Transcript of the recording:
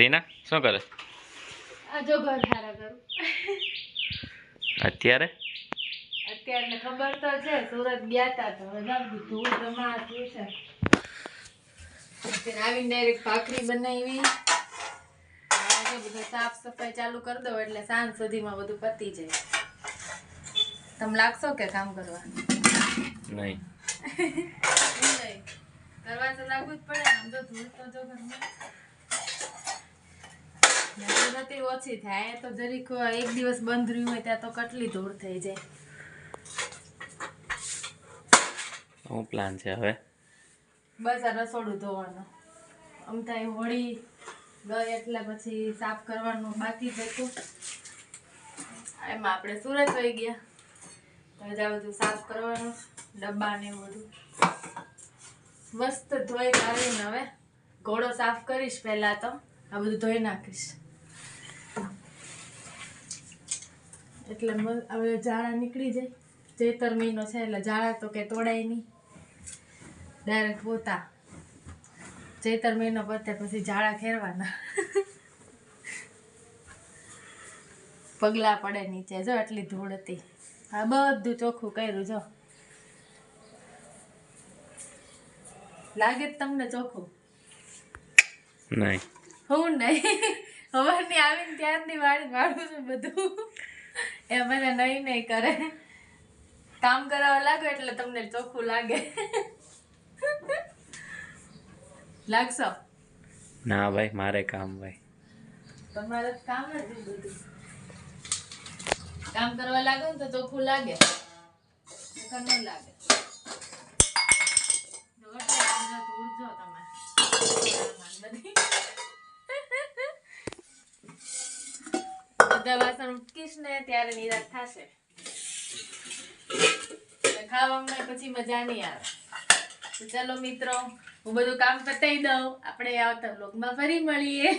રીના શું કરે? આ જો ઘર હારા કરું. અત્યારે? અત્યારને ખબર તો છે સુરત ગયા તા તો હવે ધૂળ જમા થયું છે. આવીને ડાયરેક્ટ ભાખરી બનાવી. આજે બધું સાફ સફાઈ ચાલુ કરી દો એટલે સાંજ સુધીમાં બધું પતી જાય. તમે લાગશો કે કામ કરવા? નહીં. નહીં. કરવા તો લાગવું જ પડે આમ તો ધૂળ તો જો ઘરમાં. નતી ઓછી થાય. તો જરીક એક દિવસ બંધ રહ્યું હોય ત્યાં તો કેટલી ધૂળ થઈ જાય. શું પ્લાન છે હવે? બસ આ રસોડું ધોવાનું. આમ થાય હોળી ગઈ એટલે પછી સાફ કરવાનું બાકી હતું. એમાં આપણે સુરત હોઈ ગયા. તો હજી બધું સાફ કરવાનું ડબ્બા ને બધું. મસ્ત ધોઈ કાઢીને હવે ઘોડો સાફ કરીશ પહેલા તો. આ બધું ધોઈ નાખીશ. એટલે હવે ઝાડા નીકળી જાય. ચેતર મહિનો છે એટલે ઝાડા તો કે તોડાય નહીં. ડાયરેક્ટ પોતા. ચેતર મહિનો પતે પછી ઝાડા ખેરવાના. પગલા પડે નીચે. જો એટલી ધૂળ હતી. આ બધું ચોખ્ખું કર્યું જો. લાગે તમને ચોખ્ખું? નહીં. હું નહીં. હવારની આવીને ત્યારની વાળી વાળું છું બધું. એ મને નહીં નહીં કરે. કામ કરાવવા લાગો એટલે તમને ચોખ્ખું લાગે. લાગશો? ના ભાઈ મારે કામ ભાઈ. તમારે કામ નથી બધું. કામ કરવા લાગો ને તો ચોખ્ખું લાગે. ન લાગે. તમે બધી. બધા વાસણ ઉટકીશ ને ત્યારે નિરાશ થશે. ખાવામાં પછી મજા નહીં આવે. ચલો મિત્રો, હું બધું કામ પતાવી દઉં. આપણે આવતા બ્લોગમાં ફરી મળીએ.